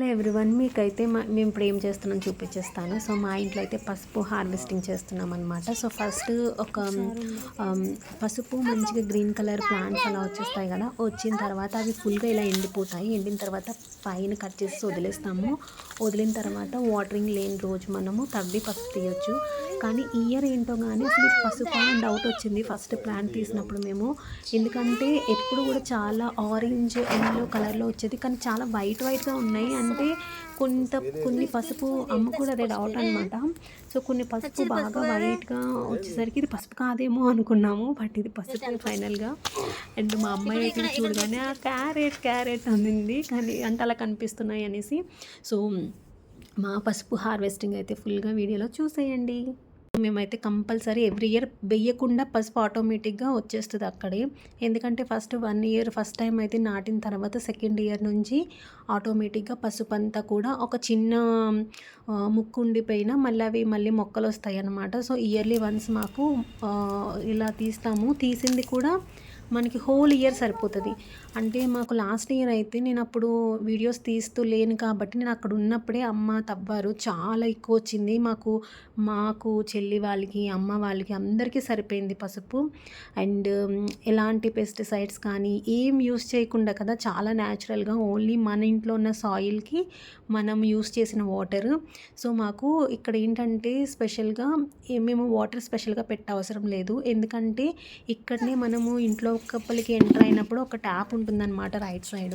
Hello everyone మీకైతే మా మేము ఇప్పుడు ఏం చేస్తున్నాం చూపించేస్తాను. సో మా ఇంట్లో అయితే పసుపు హార్వెస్టింగ్ చేస్తున్నాం అనమాట సో ఫస్ట్ ఒక um, పసుపు మంచిగా గ్రీన్ కలర్ ప్లాంట్స్ అలా వచ్చేస్తాయి కదా వచ్చిన తర్వాత అవి ఫుల్గా ఇలా ఎండిపోతాయి. ఎండిన తర్వాత పైన కట్ చేసి వదిలేస్తాము. వదిలిన తర్వాత వాటరింగ్ లేని రోజు మనము తవ్వి పసుపు తీయొచ్చు. కానీ ఇయర్ ఏంటో కానీ అసలు పసుపు అని డౌట్ వచ్చింది ఫస్ట్ ప్లాంట్ తీసినప్పుడు మేము. ఎందుకంటే ఎప్పుడు కూడా చాలా ఆరెంజ్ ఎల్లో కలర్లో వచ్చేది. కానీ చాలా వైట్ వైట్గా ఉన్నాయి. అంటే కొంత కొన్ని పసుపు అమ్మ కూడా అదే డౌట్ అనమాట సో కొన్ని పసుపు బాగా వైట్గా వచ్చేసరికి ఇది పసుపు కాదేమో అనుకున్నాము బట్ ఇది పసుపు ఫైనల్గా. అండ్ మా అమ్మాయి అయితే చూడగానే ఆ క్యారెట్ క్యారెట్ అందింది. కానీ అంటే అలా కనిపిస్తున్నాయి అనేసి. సో మా పసుపు హార్వెస్టింగ్ అయితే ఫుల్గా వీడియోలో చూసేయండి. మేమైతే కంపల్సరీ ఎవ్రీ ఇయర్ వెయ్యకుండా పసుపు ఆటోమేటిక్గా వచ్చేస్తుంది అక్కడే. ఎందుకంటే first one year first time అయితే నాటిన తర్వాత సెకండ్ ఇయర్ నుంచి ఆటోమేటిక్గా పసుపు అంతా కూడా ఒక చిన్న ముక్కు ఉండిపోయినా మళ్ళీ అవి మళ్ళీ మొక్కలు వస్తాయి అన్నమాట సో ఇయర్లీ వన్స్ మాకు ఇలా తీస్తాము. తీసింది కూడా మనకి హోల్ ఇయర్ సరిపోతుంది. అంటే మాకు లాస్ట్ ఇయర్ అయితే నేను అప్పుడు వీడియోస్ తీస్తూ లేను కాబట్టి నేను అక్కడ ఉన్నప్పుడే అమ్మ తవ్వారు. చాలా ఎక్కువ వచ్చింది. మాకు మాకు చెల్లి వాళ్ళకి అమ్మ వాళ్ళకి అందరికీ సరిపోయింది పసుపు. అండ్ ఎలాంటి పెస్టిసైడ్స్ కానీ ఏం యూస్ చేయకుండా కదా చాలా న్యాచురల్గా ఓన్లీ మన ఇంట్లో ఉన్న సాయిల్కి మనం యూస్ చేసిన వాటర్ సో మాకు ఇక్కడ ఏంటంటే స్పెషల్గా మేము వాటర్ స్పెషల్గా పెట్ట అవసరం లేదు. ఎందుకంటే ఇక్కడనే మనము ఇంట్లో కప్పలకి ఎంటర్ అయినప్పుడు ఒక ట్యాప్ ఉంటుందన్నమాట రైట్ సైడ్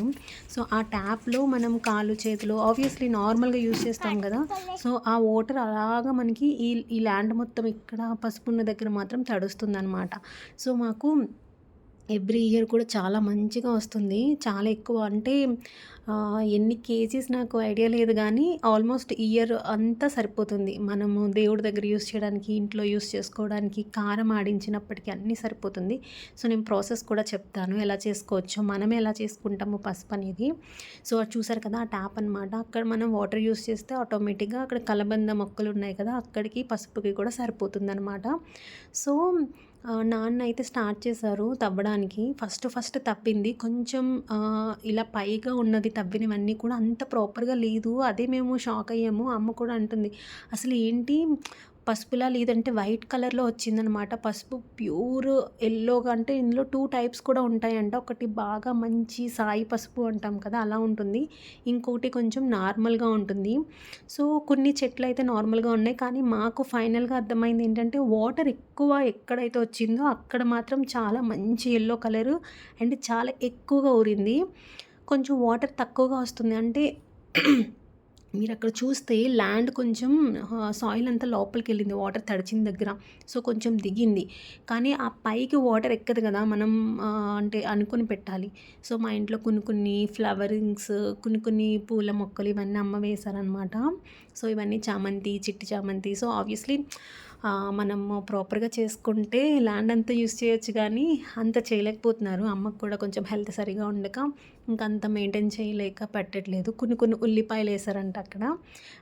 సో ఆ ట్యాప్లో మనం కాళ్ళు చేతులు ఆబ్వియస్లీ నార్మల్గా యూస్ చేస్తాం కదా. సో ఆ వాటర్ అలాగా మనకి ఈ ఈ ల్యాండ్ మొత్తం ఇక్కడ పసుపున్న దగ్గర మాత్రం తడుస్తుంది అనమాట సో మాకు ఎవ్రీ ఇయర్ కూడా చాలా మంచిగా వస్తుంది. చాలా ఎక్కువ అంటే ఎన్ని కేజీస్ నాకు ఐడియా లేదు కానీ ఆల్మోస్ట్ ఇయర్ అంతా సరిపోతుంది. మనము దేవుడి దగ్గర యూస్ చేయడానికి ఇంట్లో యూస్ చేసుకోవడానికి కారం ఆడించినప్పటికీ అన్నీ సరిపోతుంది. సో నేను ప్రాసెస్ కూడా చెప్తాను. ఎలా చేసుకోవచ్చో మనమే ఎలా చేసుకుంటాము పసుపు అనేది. సో అది చూసారు కదా ఆ ట్యాప్ అనమాట అక్కడ మనం వాటర్ యూస్ చేస్తే ఆటోమేటిక్గా అక్కడ కలబంద మొక్కలు ఉన్నాయి కదా అక్కడికి పసుపుకి కూడా సరిపోతుంది అనమాట సో నాన్న అయితే స్టార్ట్ చేశారు తవ్వడానికి. ఫస్ట్ ఫస్ట్ తప్పింది కొంచెం ఇలా పైగా ఉన్నది తవ్వినవన్నీ కూడా అంత ప్రాపర్గా లేదు. అదే మేము షాక్ అయ్యాము. అమ్మ కూడా అంటుంది అసలు ఏంటి? పసుపులా లేదంటే వైట్ కలర్లో వచ్చిందనమాట పసుపు ప్యూర్ ఎల్లోగా అంటే ఇందులో టూ టైప్స్ కూడా ఉంటాయంట. ఒకటి బాగా మంచి సాయి పసుపు అంటాం కదా అలా ఉంటుంది. ఇంకోటి కొంచెం నార్మల్గా ఉంటుంది. సో కొన్ని చెట్లు అయితే నార్మల్గా ఉన్నాయి. కానీ మాకు ఫైనల్గా అర్థమైంది ఏంటంటే వాటర్ ఎక్కువ ఎక్కడైతే వచ్చిందో అక్కడ మాత్రం చాలా మంచి ఎల్లో కలరు అండ్ చాలా ఎక్కువగా ఊరింది. కొంచెం వాటర్ తక్కువగా వస్తుంది. అంటే మీరు అక్కడ చూస్తే ల్యాండ్ కొంచెం సాయిల్ అంతా లోపలికి వెళ్ళింది వాటర్ తడిచిన దగ్గర. సో కొంచెం దిగింది. కానీ ఆ పైకి వాటర్ ఎక్కదు కదా మనం అంటే అనుకుని పెట్టాలి. సో మా ఇంట్లో కొన్ని కొన్ని ఫ్లవరింగ్స్ కొన్ని కొన్ని పూల మొక్కలు ఇవన్నీ అమ్మ వేశారనమాట సో ఇవన్నీ చామంతి చిట్టి చామంతి. సో ఆబ్వియస్లీ మనము ప్రాపర్గా చేసుకుంటే ల్యాండ్ అంతా యూస్ చేయొచ్చు కానీ అంత చేయలేకపోతున్నారు. అమ్మకు కూడా కొంచెం హెల్త్ సరిగా ఉండక ఇంకంత అంత మెయింటైన్ చేయలేక పెట్టట్లేదు. కొన్ని కొన్ని ఉల్లిపాయలు వేసారంట అక్కడ.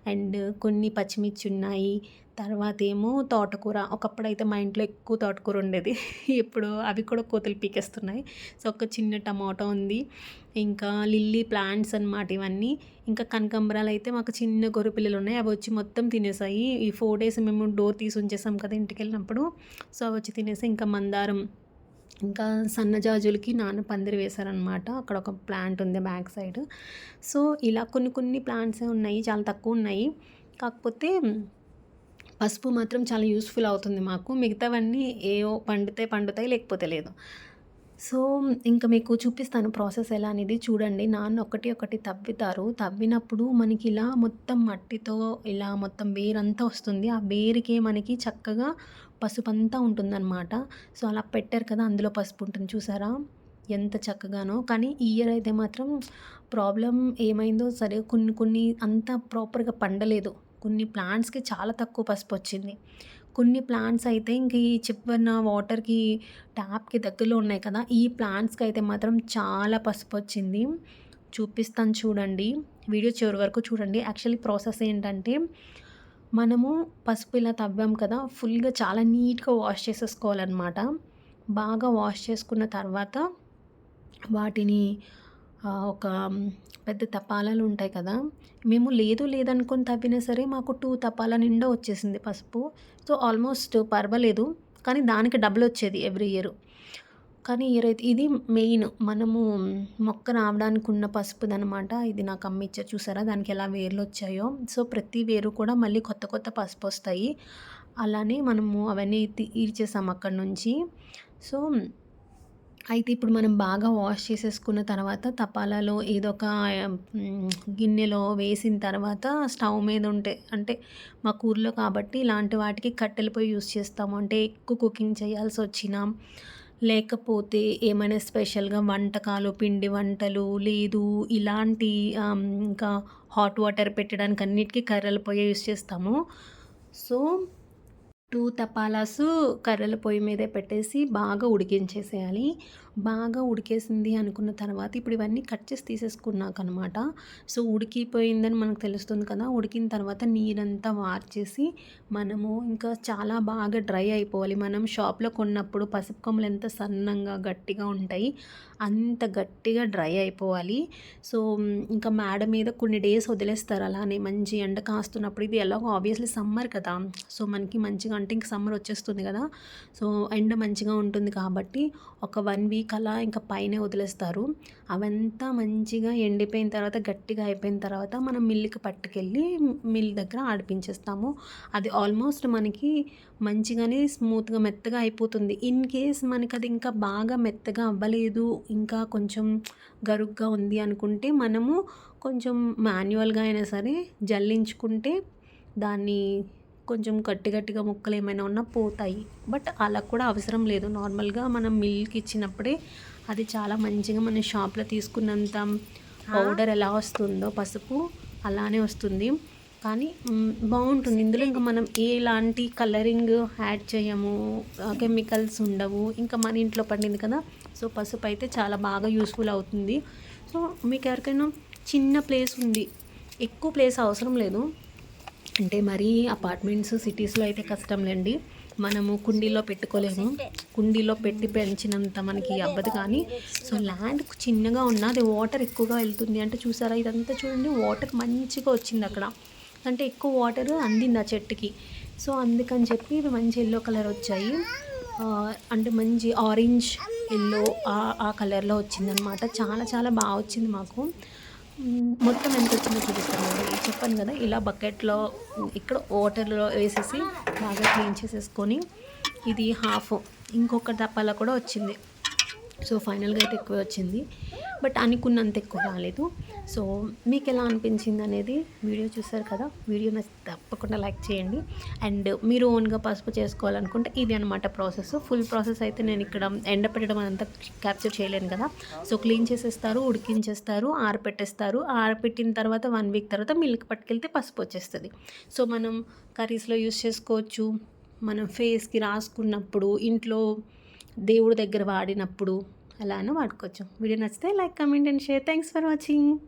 అండ్ కొన్ని పచ్చిమిర్చి ఉన్నాయి. తర్వాత ఏమో తోటకూర. ఒకప్పుడైతే మా ఇంట్లో ఎక్కువ తోటకూర ఉండేది. ఇప్పుడు అవి కూడా కోతులు పీకేస్తున్నాయి. సో ఒక చిన్న టమాటో ఉంది. ఇంకా లిల్లీ ప్లాంట్స్ అనమాట ఇవన్నీ. ఇంకా కనకాంబరాలు అయితే మాకు చిన్న గొర్రె పిల్లలు ఉన్నాయి. అవి వచ్చి మొత్తం తినేసాయి. ఈ ఫోర్ డేస్ మేము డోర్ తీసి ఉంచేసాం కదా ఇంటికి వెళ్ళినప్పుడు సో అవి వచ్చి తినేసి ఇంకా మందారం ఇంకా సన్నజాజులకి నాన్న పందిరి వేశారనమాట అక్కడ ఒక ప్లాంట్ ఉంది బ్యాక్ సైడ్. సో ఇలా కొన్ని కొన్ని ప్లాంట్సే ఉన్నాయి. చాలా తక్కువ ఉన్నాయి. కాకపోతే పసుపు మాత్రం చాలా యూస్ఫుల్ అవుతుంది మాకు. మిగతావన్నీ ఏవో పండితే పండుతాయి లేకపోతే లేదు. సో ఇంకా మీకు చూపిస్తాను ప్రాసెస్ ఎలా అనేది. చూడండి నాన్న ఒకటి ఒకటి తవ్వుతారు. తవ్వినప్పుడు మనకి ఇలా మొత్తం మట్టితో ఇలా మొత్తం వేరంతా వస్తుంది. ఆ వేరుకే మనకి చక్కగా పసుపు అంతా ఉంటుందన్నమాట. సో అలా పెట్టారు కదా అందులో పసుపు ఉంటుంది చూసారా? ఎంత చక్కగానో. కానీ ఈ ఇయర్ అయితే మాత్రం ప్రాబ్లం ఏమైందో సరే కొన్ని కొన్ని అంత ప్రాపర్గా పండలేదు. కొన్ని ప్లాంట్స్కి చాలా తక్కువ పసుపు వచ్చింది కొన్ని ప్లాంట్స్ అయితే ఇంక ఈ చివరిన వాటర్కి ట్యాప్కి దగ్గరలో ఉన్నాయి కదా ఈ ప్లాంట్స్కి అయితే మాత్రం చాలా పసుపు వచ్చింది చూపిస్తాను చూడండి. వీడియో చివరి వరకు చూడండి. యాక్చువల్లీ ప్రాసెస్ ఏంటంటే మనము పసుపు ఇలా తవ్వాం కదా ఫుల్గా చాలా నీట్గా వాష్ చేసేసుకోవాలన్నమాట. బాగా వాష్ చేసుకున్న తర్వాత వాటిని ఒక పెద్ద తపాలాలు ఉంటాయి కదా. మేము లేదు లేదనుకొని తవ్వినా సరే మాకు టూ తపాల నిండా వచ్చేసింది పసుపు. సో ఆల్మోస్ట్ పర్వాలేదు. కానీ దానికి డబ్బులు వచ్చేది ఎవ్రీ ఇయర్. కానీ ఇయర్ అయితే ఇది మెయిన్. మనము మొక్క రావడానికి ఉన్న పసుపుది అనమాట ఇది నాకు అమ్మ ఇచ్చా చూసారా? దానికి ఎలా వేర్లు వచ్చాయో. సో ప్రతి వేరు కూడా మళ్ళీ కొత్త కొత్త పసుపు వస్తాయి. అలానే మనము అవన్నీ తీర్చేసాం అక్కడి అక్కడ నుంచి. సో అయితే ఇప్పుడు మనం బాగా వాష్ చేసేసుకున్న తర్వాత తపాలాలో ఏదో ఒక గిన్నెలో వేసిన తర్వాత స్టవ్ మీద ఉంటే అంటే మా కూరలో కాబట్టి ఇలాంటి వాటికి కట్టెల పొయ్యి యూస్ చేస్తాము. అంటే ఎక్కువ కుకింగ్ చేయాల్సి వచ్చినా లేకపోతే ఏమైనా స్పెషల్గా వంటకాలు పిండి వంటలు లేదు ఇలాంటి ఇంకా హాట్ వాటర్ పెట్టడానికి అన్నిటికీ కర్రల పొయ్యి యూస్ చేస్తాము. సో టూ తపాలాసు కర్రల పొయ్యి మీదే పెట్టేసి బాగా ఉడికించేసేయాలి. బాగా ఉడికేసింది అనుకున్న తర్వాత ఇప్పుడు ఇవన్నీ కట్ చేసి తీసేసుకున్నాక అనమాట సో ఉడికిపోయిందని మనకు తెలుస్తుంది కదా ఉడికిన తర్వాత నీరంతా వార్చేసి మనము ఇంకా చాలా బాగా డ్రై అయిపోవాలి. మనం షాప్లో కొన్నప్పుడు పసుపు కొమ్మలు ఎంత సన్నంగా గట్టిగా ఉంటాయి అంత గట్టిగా డ్రై అయిపోవాలి. సో ఇంకా మేడ మీద కొన్ని డేస్ వదిలేస్తారు అలానే. మంచి ఎండ కాస్తున్నప్పుడు ఇది ఎలాగో ఆబ్వియస్లీ సమ్మర్ కదా. సో మనకి మంచిగా అంటే ఇంక సమ్మర్ వచ్చేస్తుంది కదా. సో ఎండ మంచిగా ఉంటుంది కాబట్టి ఒక వన్ వీక్ అలా ఇంకా పైనే వదిలేస్తారు. అవంతా మంచిగా ఎండిపోయిన తర్వాత గట్టిగా అయిపోయిన తర్వాత మనం మిల్లుకి పట్టుకెళ్ళి మిల్ దగ్గర ఆడిపించేస్తాము. అది ఆల్మోస్ట్ మనకి మంచిగానే స్మూత్గా మెత్తగా అయిపోతుంది. ఇన్ కేస్ మనకి అది ఇంకా బాగా మెత్తగా అవ్వలేదు ఇంకా కొంచెం గరుగ్గా ఉంది అనుకుంటే మనము కొంచెం మాన్యువల్గా అయినా సరే జల్లించుకుంటే దాన్ని కొంచెం గట్టి గట్టిగా ముక్కలు ఏమైనా ఉన్నా పోతాయి. బట్ అలా కూడా అవసరం లేదు. నార్మల్గా మనం మిల్క్ ఇచ్చినప్పుడే అది చాలా మంచిగా మన షాప్లో తీసుకున్నంత పౌడర్ ఎలా వస్తుందో పసుపు అలానే వస్తుంది. కానీ బాగుంటుంది. ఇందులో ఇంకా మనం ఎలాంటి కలరింగ్ యాడ్ చేయము కెమికల్స్ ఉండవు. ఇంకా మన ఇంట్లో పండింది కదా సో పసుపు అయితే చాలా బాగా యూస్ఫుల్ అవుతుంది. సో మీకు ఎవరికైనా చిన్న ప్లేస్ ఉంది ఎక్కువ ప్లేస్ అవసరం లేదు. అంటే మరీ అపార్ట్మెంట్స్ సిటీస్లో అయితే కష్టంలేండి. మనము కుండీలో పెట్టుకోలేము. కుండీలో పెట్టి పెంచినంత మనకి అవ్వదు కానీ సో ల్యాండ్ చిన్నగా ఉన్న అది వాటర్ ఎక్కువగా వెళ్తుంది అంటే చూసారా? ఇదంతా చూడండి వాటర్ మంచిగా వచ్చింది అక్కడ. అంటే ఎక్కువ వాటర్ అందింది ఆ చెట్టుకి. సో అందుకని చెప్పి ఇవి మంచి ఎల్లో కలర్ వచ్చాయి. అంటే మంచి ఆరెంజ్ ఎల్లో ఆ కలర్లో వచ్చిందనమాట చాలా చాలా బాగా వచ్చింది మాకు. మొత్తం ఎంత వచ్చిందో చూపిస్తాను. చెప్పాను కదా ఇలా బకెట్లో ఇక్కడ వాటర్లో వేసేసి బాగా క్లీన్ చేసేసుకొని ఇది హాఫ్. ఇంకొక డబ్బాలో కూడా వచ్చింది. సో ఫైనల్గా అయితే ఎక్కువ వచ్చింది. బట్ అనుకున్నంత ఎక్కువ రాలేదు. సో మీకు ఎలా అనిపించింది అనేది వీడియో చూసారు కదా? వీడియో తప్పకుండా లైక్ చేయండి. అండ్ మీరు ఓన్గా పసుపు చేసుకోవాలనుకుంటే ఇది అనమాట ప్రాసెస్. ఫుల్ ప్రాసెస్ అయితే నేను ఇక్కడ ఎండపెట్టడం అంతా క్యాప్చర్ చేయలేను కదా. సో క్లీన్ చేసేస్తారు ఉడికించేస్తారు ఆరపెట్టేస్తారు. ఆరపెట్టిన తర్వాత వన్ వీక్ తర్వాత మిల్క్ పట్టుకెళ్తే పసుపు వచ్చేస్తుంది. సో మనం కర్రీస్లో యూస్ చేసుకోవచ్చు. మనం ఫేస్కి రాసుకున్నప్పుడు ఇంట్లో దేవుడి దగ్గర వాడినప్పుడు అలానే వాడుకోవచ్చు. వీడియో నచ్చితే like comment and share. Thanks for watching